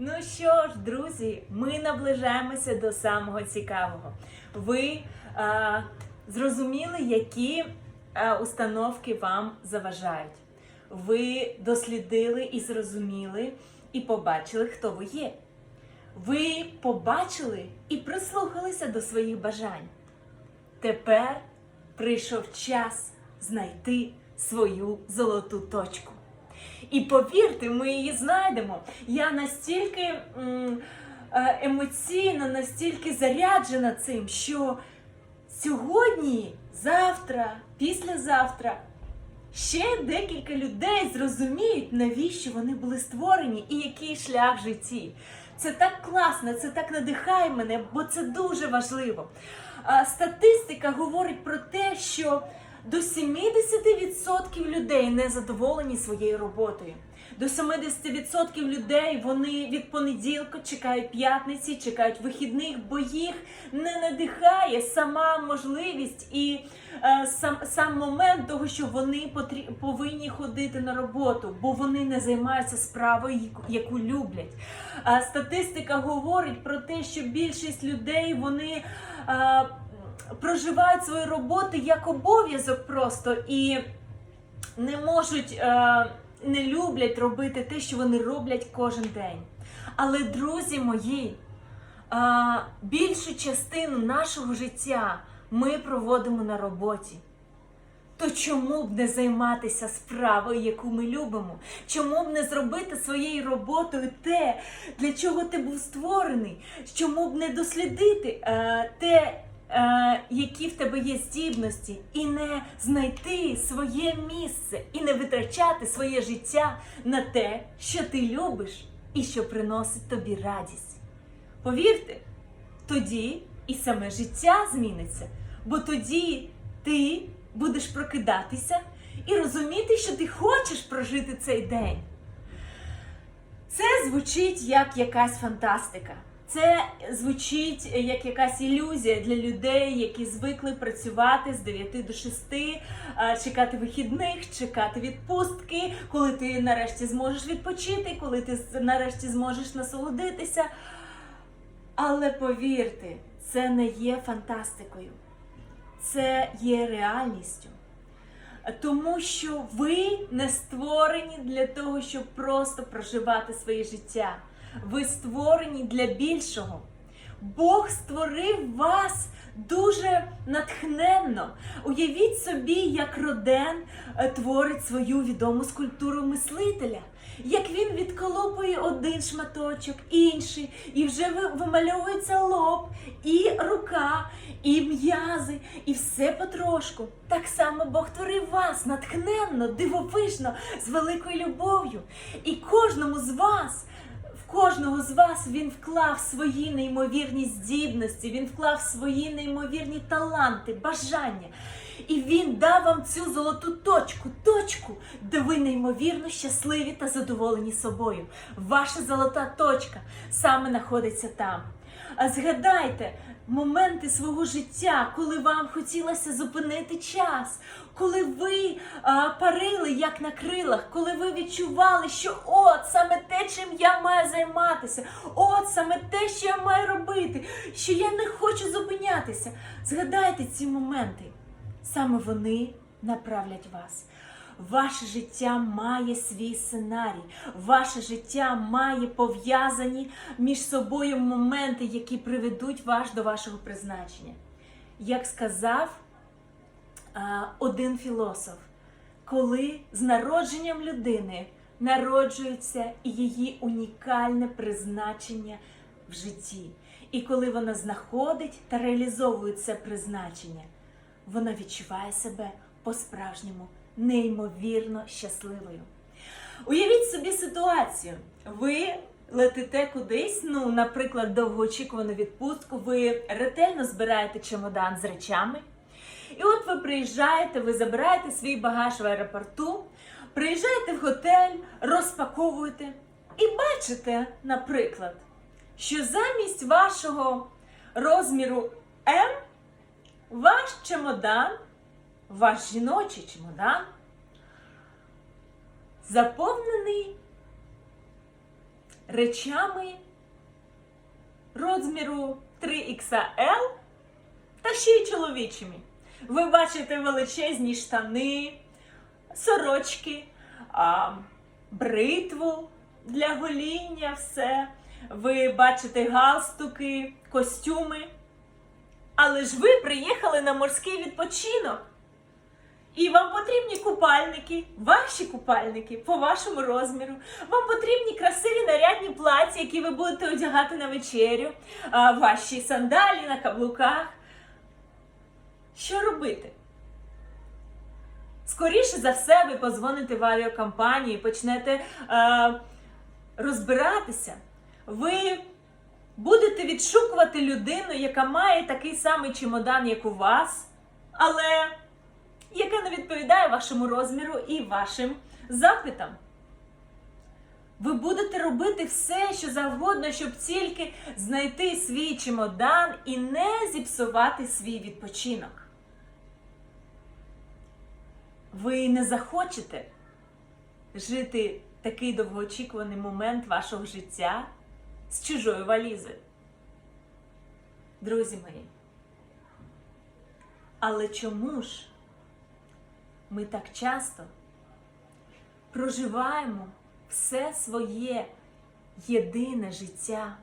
Ну що ж, друзі, ми наближаємося до самого цікавого. Ви а, зрозуміли, які а, установки вам заважають. Ви дослідили і зрозуміли, і побачили, хто ви є. Ви побачили і прислухалися до своїх бажань. Тепер прийшов час знайти свою золоту точку. І повірте, ми її знайдемо. Я настільки е, емоційно, настільки заряджена цим, що сьогодні, завтра, післязавтра ще декілька людей зрозуміють, навіщо вони були створені і який шлях в житті. Це так класно, це так надихає мене, бо це дуже важливо. Статистика говорить про те, що до 70% людей не задоволені своєю роботою. До 70% людей вони від понеділка чекають п'ятниці, чекають вихідних, бо їх не надихає сама можливість і е, сам, сам момент того, що вони потрі, повинні ходити на роботу, бо вони не займаються справою, яку- люблять. А статистика говорить про те, що більшість людей вони. е, проживають свою роботу як обов'язок просто і не можуть, е, не люблять робити те, що вони роблять кожен день. Але, друзі мої, е, більшу частину нашого життя ми проводимо на роботі. То чому б не займатися справою, яку ми любимо? Чому б не зробити своєю роботою те, для чого ти був створений? Чому б не дослідити е, те, які в тебе є здібності, і не знайти своє місце, і не витрачати своє життя на те, що ти любиш і що приносить тобі радість? Повірте, тоді і саме життя зміниться, бо тоді ти будеш прокидатися і розуміти, що ти хочеш прожити цей день. Це звучить як якась фантастика. Це звучить як якась ілюзія для людей, які звикли працювати з 9 до 6, чекати вихідних, чекати відпустки, коли ти нарешті зможеш відпочити, коли ти нарешті зможеш насолодитися. Але повірте, це не є фантастикою, це є реальністю. Тому що ви не створені для того, щоб просто проживати своє життя. Ви створені для більшого. Бог створив вас дуже натхненно. Уявіть собі, як Роден е, творить свою відому скульптуру мислителя. Як він відколопує один шматочок, інший, і вже вимальовується лоб, і рука, і м'язи, і все потрошку. Так само Бог творив вас натхненно, дивовижно, з великою любов'ю. І кожному з вас кожного з вас він вклав свої неймовірні здібності, він вклав свої неймовірні таланти, бажання. І він дав вам цю золоту точку, точку, де ви неймовірно щасливі та задоволені собою. Ваша золота точка саме знаходиться там. А згадайте моменти свого життя, коли вам хотілося зупинити час, коли ви а, парили як на крилах, коли ви відчували, що от саме те, чим я маю займатися, от саме те, що я маю робити, що я не хочу зупинятися. Згадайте ці моменти. Саме вони направлять вас. Ваше життя має свій сценарій, ваше життя має пов'язані між собою моменти, які приведуть вас до вашого призначення. Як сказав один філософ, коли з народженням людини народжується її унікальне призначення в житті, і коли вона знаходить та реалізовує це призначення, вона відчуває себе по-справжньому неймовірно щасливою. Уявіть собі ситуацію. Ви летите кудись, ну, наприклад, довгоочікувану відпустку, ви ретельно збираєте чемодан з речами. І от ви приїжджаєте, ви забираєте свій багаж в аеропорту, приїжджаєте в готель, розпаковуєте і бачите, наприклад, що замість вашого розміру М ваш чемодан, ваш жіночий чемодан заповнений речами розміру 3XL та ще й чоловічими. Ви бачите величезні штани, сорочки, бритву для гоління, все. Ви бачите галстуки, костюми. Але ж ви приїхали на морський відпочинок. І вам потрібні купальники, ваші купальники по вашому розміру. Вам потрібні красиві нарядні плаття, які ви будете одягати на вечерю, ваші сандалі на каблуках. Що робити? Скоріше за все, ви позвоните в авіакомпанію і почнете е, розбиратися. Ви будете відшукувати людину, яка має такий самий чемодан, як у вас, але яка не відповідає вашому розміру і вашим запитам. Ви будете робити все, що завгодно, щоб тільки знайти свій чемодан і не зіпсувати свій відпочинок. Ви не захочете жити такий довгоочікуваний момент вашого життя з чужою валізою. Друзі мої. Але чому ж ми так часто проживаємо все своє єдине життя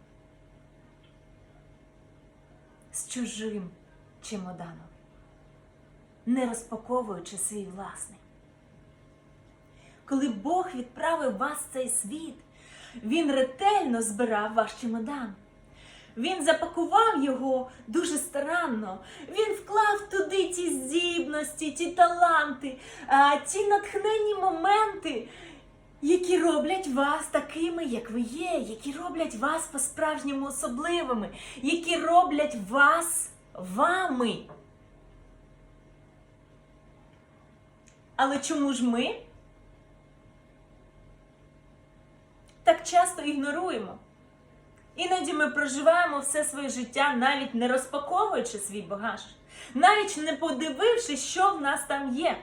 з чужим чемоданом, не розпаковуючи свій власний? Коли Бог відправив вас в цей світ, Він ретельно збирав ваш чемодан. Він запакував його дуже старанно. Він вклав туди ті здібності, ті таланти, ті натхненні моменти, які роблять вас такими, як ви є, які роблять вас по-справжньому особливими, які роблять вас вами. Але чому ж ми так часто ігноруємо? Іноді ми проживаємо все своє життя, навіть не розпаковуючи свій багаж, навіть не подивившись, що в нас там є.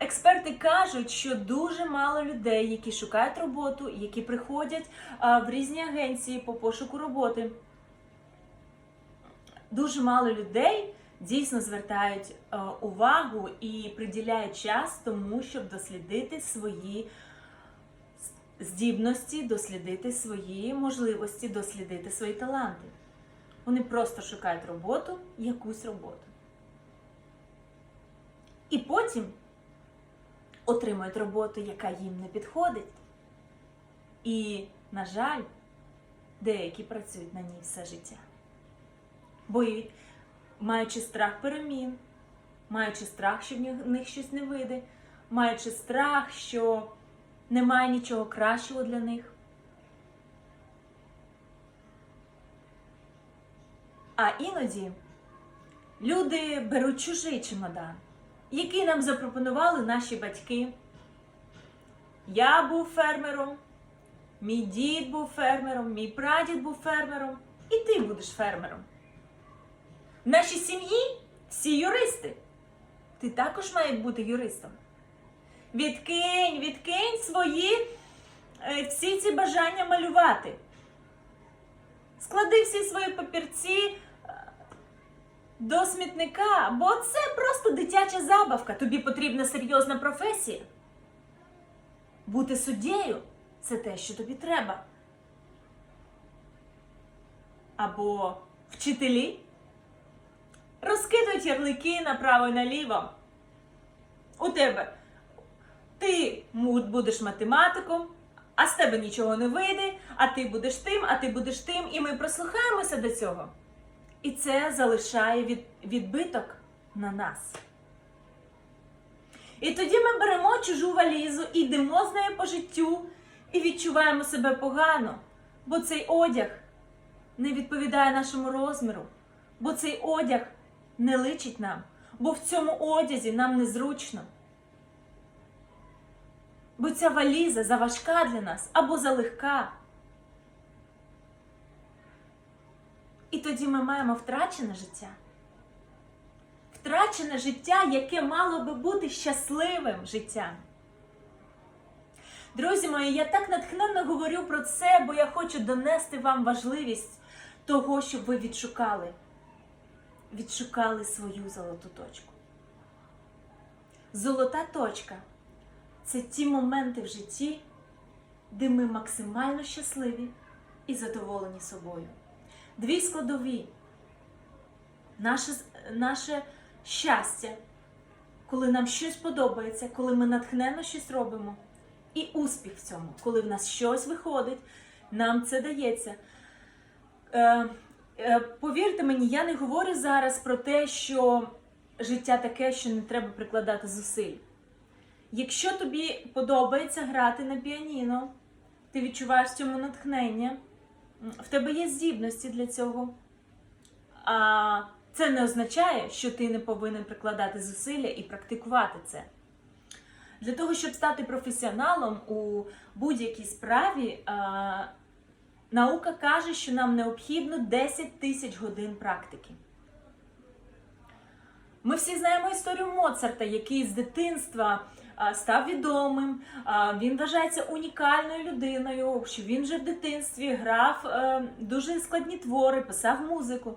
Експерти кажуть, що дуже мало людей, які шукають роботу, які приходять в різні агенції по пошуку роботи. Дуже мало людей дійсно звертають увагу і приділяють час тому, щоб дослідити свої здібності, дослідити свої можливості, дослідити свої таланти. Вони просто шукають роботу, якусь роботу. І потім отримують роботу, яка їм не підходить. І, на жаль, деякі працюють на ній все життя. Бо маючи страх перемін, маючи страх, що в них щось не вийде, маючи страх, що немає нічого кращого для них. А іноді люди беруть чужий чемодан, який нам запропонували наші батьки. Я був фермером, мій дід був фермером, мій прадід був фермером, і ти будеш фермером. В нашій сім'ї всі юристи. Ти також маєш бути юристом. Відкинь, відкинь свої е, всі ці бажання малювати. Склади всі свої папірці е, до смітника, бо це просто дитяча забавка. Тобі потрібна серйозна професія. Бути суддєю це те, що тобі треба. Або вчителі розкидують ярлики направо і наліво. У тебе ти будеш математиком, а з тебе нічого не вийде, а ти будеш тим, а ти будеш тим, і ми прослухаємося до цього. І це залишає від, відбиток на нас. І тоді ми беремо чужу валізу, і йдемо з нею по життю і відчуваємо себе погано, бо цей одяг не відповідає нашому розміру, бо цей одяг не личить нам, бо в цьому одязі нам незручно. Бо ця валіза заважка для нас або залегка. І тоді ми маємо втрачене життя. Втрачене життя, яке мало би бути щасливим життям. Друзі мої, я так натхненно говорю про це, бо я хочу донести вам важливість того, щоб ви відшукали. Відшукали свою золоту точку. Золота точка це ті моменти в житті, де ми максимально щасливі і задоволені собою. Дві складові. Наше, наше щастя, коли нам щось подобається, коли ми натхненно щось робимо. І успіх в цьому, коли в нас щось виходить, нам це дається. Е, е, повірте мені, я не говорю зараз про те, що життя таке, що не треба прикладати зусиль. Якщо тобі подобається грати на піаніно, ти відчуваєш цьому натхнення, в тебе є здібності для цього. А це не означає, що ти не повинен прикладати зусилля і практикувати це. Для того, щоб стати професіоналом у будь-якій справі, а, наука каже, що нам необхідно 10 тисяч годин практики. Ми всі знаємо історію Моцарта, який з дитинства став відомим. Він вважається унікальною людиною, що він вже в дитинстві грав е, дуже складні твори, писав музику.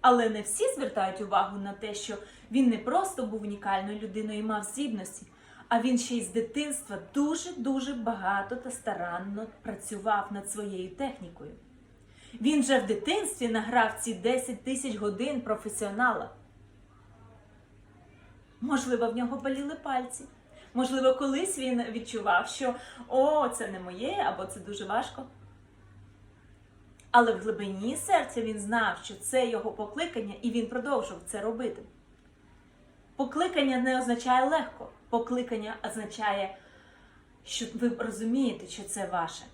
Але не всі звертають увагу на те, що він не просто був унікальною людиною і мав здібності, а він ще й з дитинства дуже-дуже багато та старанно працював над своєю технікою. Він вже в дитинстві награв ці 10 тисяч годин професіонала. Можливо, в нього боліли пальці. Можливо, колись він відчував, що о, це не моє, або це дуже важко. Але в глибині серця він знав, що це його покликання, і він продовжував це робити. Покликання не означає легко. Покликання означає, що ви розумієте, що це ваше.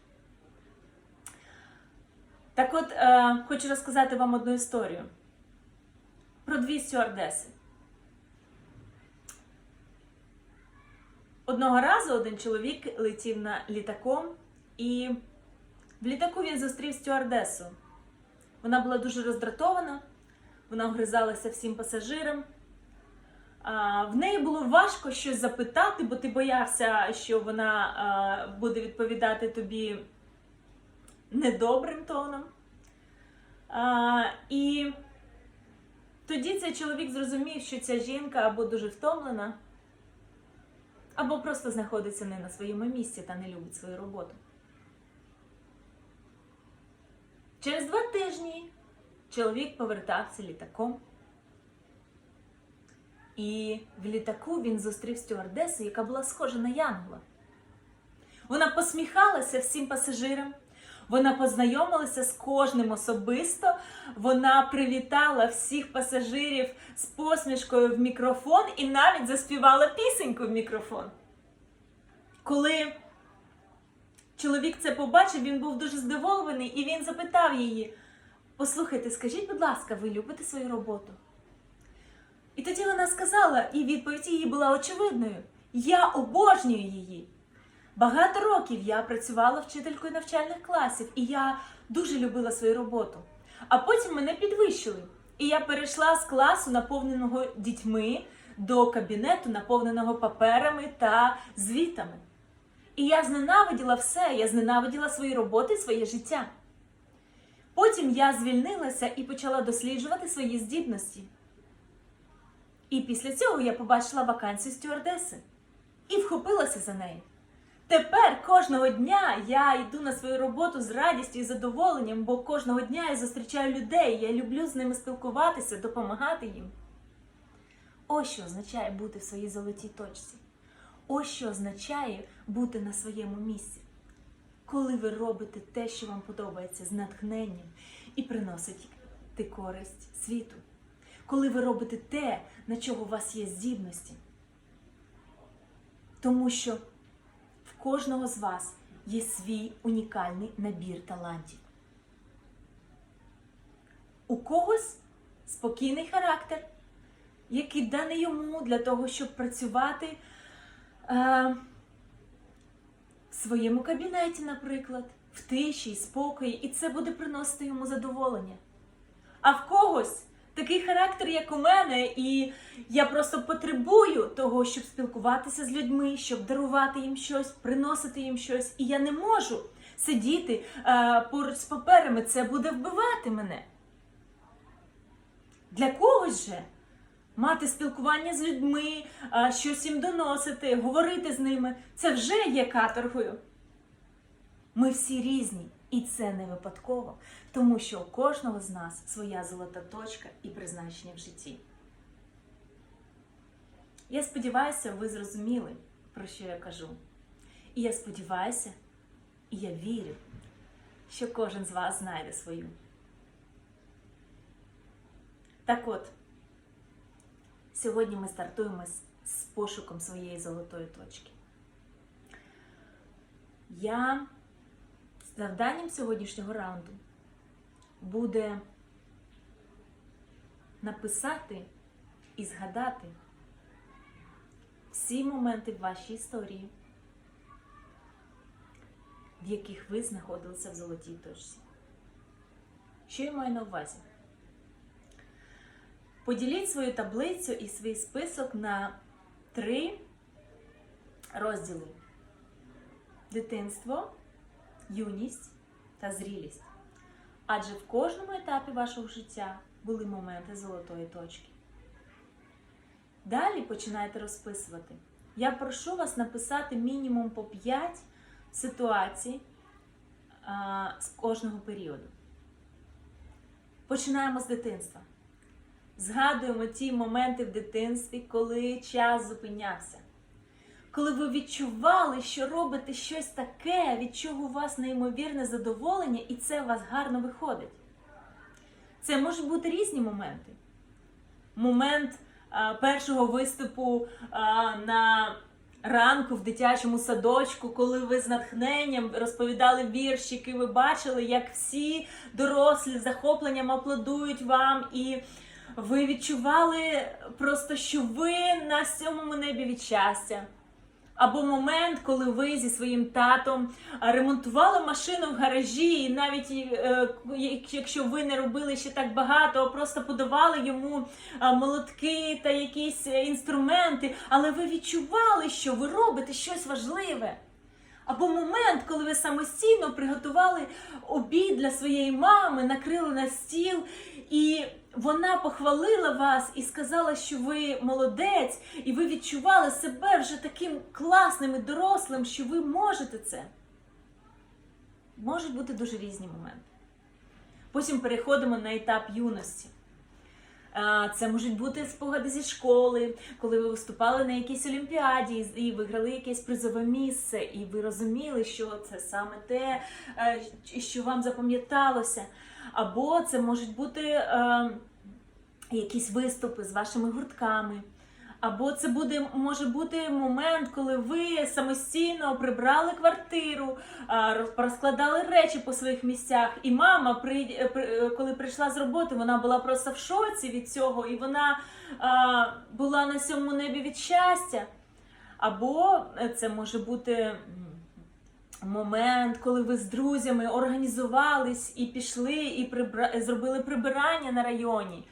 Так от, е, хочу розказати вам одну історію про дві стюардеси. Одного разу один чоловік летів на літаком, і в літаку він зустрів стюардесу. Вона була дуже роздратована, вона огризалася всім пасажирам. В неї було важко щось запитати, бо ти боявся, що вона буде відповідати тобі недобрим тоном. І тоді цей чоловік зрозумів, що ця жінка або дуже втомлена, або просто знаходиться не на своєму місці та не любить свою роботу. Через два тижні чоловік повертався літаком. І в літаку він зустрів стюардесу, яка була схожа на Янгола. Вона посміхалася всім пасажирам, вона познайомилася з кожним особисто, вона привітала всіх пасажирів з посмішкою в мікрофон і навіть заспівала пісеньку в мікрофон. Коли чоловік це побачив, він був дуже здивований і він запитав її: Послухайте, скажіть, будь ласка, ви любите свою роботу? І тоді вона сказала, і відповідь її була очевидною: Я обожнюю її. Багато років я працювала вчителькою навчальних класів, і я дуже любила свою роботу. А потім мене підвищили. І я перейшла з класу, наповненого дітьми, до кабінету, наповненого паперами та звітами. І я зненавиділа все, я зненавиділа свої роботи, своє життя. Потім я звільнилася і почала досліджувати свої здібності. І після цього я побачила вакансію стюардеси і вхопилася за неї. Тепер кожного дня я йду на свою роботу з радістю і задоволенням, бо кожного дня я зустрічаю людей, я люблю з ними спілкуватися, допомагати їм. Ось що означає бути в своїй золотій точці. Ось що означає бути на своєму місці. Коли ви робите те, що вам подобається, з натхненням і приносить користь світу. Коли ви робите те, на чого у вас є здібності. Тому що кожного з вас є свій унікальний набір талантів. У когось спокійний характер, який даний йому для того, щоб працювати е, в своєму кабінеті, наприклад, в тиші, спокої, і це буде приносити йому задоволення. А в когось такий характер, як у мене, і я просто потребую того, щоб спілкуватися з людьми, щоб дарувати їм щось, приносити їм щось. І я не можу сидіти е, поруч з паперами. Це буде вбивати мене. Для когось же мати спілкування з людьми, е, щось їм доносити, говорити з ними це вже є каторгою. Ми всі різні, і це не випадково, тому що у кожного з нас своя золота точка і призначення в житті. Я сподіваюся, ви зрозуміли, про що я кажу. І я сподіваюся, і я вірю, що кожен з вас знайде свою. Так от, сьогодні ми стартуємо з, пошуком своєї золотої точки. Я завданням сьогоднішнього раунду буде написати і згадати всі моменти в вашій історії, в яких ви знаходилися в золотій точці. Що я маю на увазі? Поділіть свою таблицю і свій список на три розділи: дитинство, юність та зрілість. Адже в кожному етапі вашого життя були моменти золотої точки. Далі починайте розписувати. Я прошу вас написати мінімум по 5 ситуацій а, з кожного періоду. Починаємо з дитинства. Згадуємо ті моменти в дитинстві, коли час зупинявся. Коли ви відчували, що робите щось таке, від чого у вас неймовірне задоволення, і це у вас гарно виходить. Це можуть бути різні моменти. Момент а, першого виступу а, на ранку в дитячому садочку, коли ви з натхненням розповідали віршики, ви бачили, як всі дорослі з захопленням аплодують вам, і ви відчували просто, що ви на сьомому небі від щастя. Або момент, коли ви зі своїм татом ремонтували машину в гаражі, і навіть е, якщо ви не робили ще так багато, а просто подавали йому е, молотки та якісь інструменти, але ви відчували, що ви робите щось важливе. Або момент, коли ви самостійно приготували обід для своєї мами, накрили на стіл, і вона похвалила вас і сказала, що ви молодець, і ви відчували себе вже таким класним і дорослим, що ви можете це. Можуть бути дуже різні моменти. Потім переходимо на етап юності. Це можуть бути спогади зі школи, коли ви виступали на якійсь олімпіаді і виграли якесь призове місце, і ви розуміли, що це саме те, що вам запам'яталося. Або це можуть бути е, якісь виступи з вашими гуртками. Або це буде може бути момент, коли ви самостійно прибрали квартиру, розкладали речі по своїх місцях. І мама, при, коли прийшла з роботи, вона була просто в шоці від цього, і вона а, була на сьомому небі від щастя. Або це може бути момент, коли ви з друзями організувались і пішли, і прибра... зробили прибирання на районі.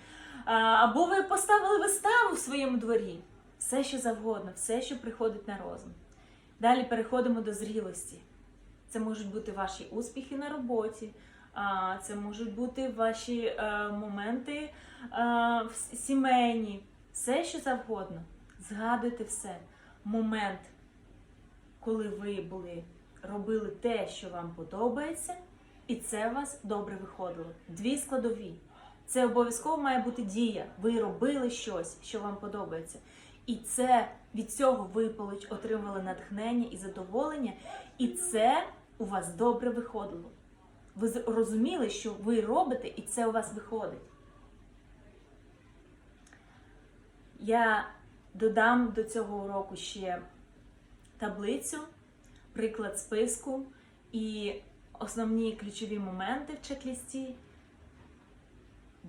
Або ви поставили виставу в своєму дворі. Все, що завгодно, все, що приходить на розум. Далі переходимо до зрілості. Це можуть бути ваші успіхи на роботі, це можуть бути ваші е, моменти сімейні, все, що завгодно. Згадуйте все. Момент, коли ви були, робили те, що вам подобається, і це у вас добре виходило. Дві складові. Це обов'язково має бути дія. Ви робили щось, що вам подобається. І це від цього ви отримали натхнення і задоволення, і це у вас добре виходило. Ви розуміли, що ви робите, і це у вас виходить. Я додам до цього уроку ще таблицю, приклад списку і основні ключові моменти в чек-лісті.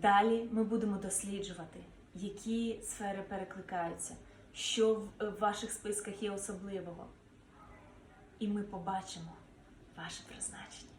Далі ми будемо досліджувати, які сфери перекликаються, що в ваших списках є особливого. І ми побачимо ваше призначення.